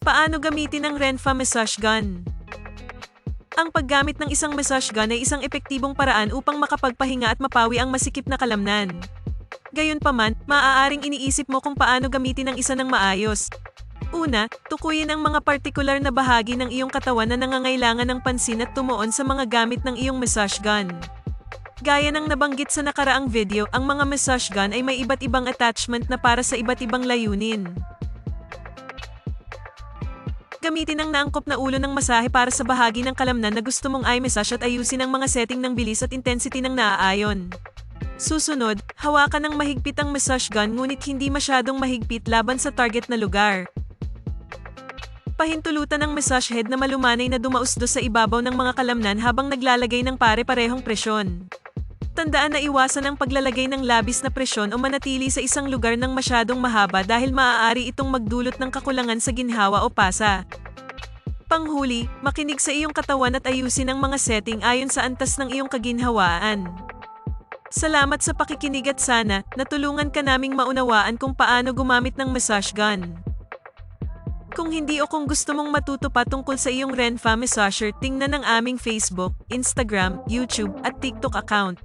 Paano gamitin ang Renfa massage gun? Ang paggamit ng isang massage gun ay isang epektibong paraan upang makapagpahinga at mapawi ang masikip na kalamnan. Gayunpaman, maaaring iniisip mo kung paano gamitin ang isa ng maayos. Una, tukuyin ang mga partikular na bahagi ng iyong katawan na nangangailangan ng pansin at tumuon sa mga gamit ng iyong massage gun. Gaya ng nabanggit sa nakaraang video, ang mga massage gun ay may iba't ibang attachment na para sa iba't ibang layunin. Gamitin ang naangkop na ulo ng masahe para sa bahagi ng kalamnan na gusto mong eye massage at ayusin ang mga setting ng bilis at intensity ng naaayon. Susunod, hawakan ng mahigpit ang massage gun ngunit hindi masyadong mahigpit laban sa target na lugar. Pahintulutan ng massage head na malumanay na dumausdo sa ibabaw ng mga kalamnan habang naglalagay ng pare-parehong presyon. Tandaan na iwasan ang paglalagay ng labis na presyon o manatili sa isang lugar ng masyadong mahaba dahil maaari itong magdulot ng kakulangan sa ginhawa o pasa. Panghuli, makinig sa iyong katawan at ayusin ang mga setting ayon sa antas ng iyong kaginhawaan. Salamat sa pakikinig at sana, natulungan ka naming maunawaan kung paano gumamit ng massage gun. Kung hindi o kung gusto mong matuto pa tungkol sa iyong Renfa Massager, tingnan ang aming Facebook, Instagram, YouTube, at TikTok account.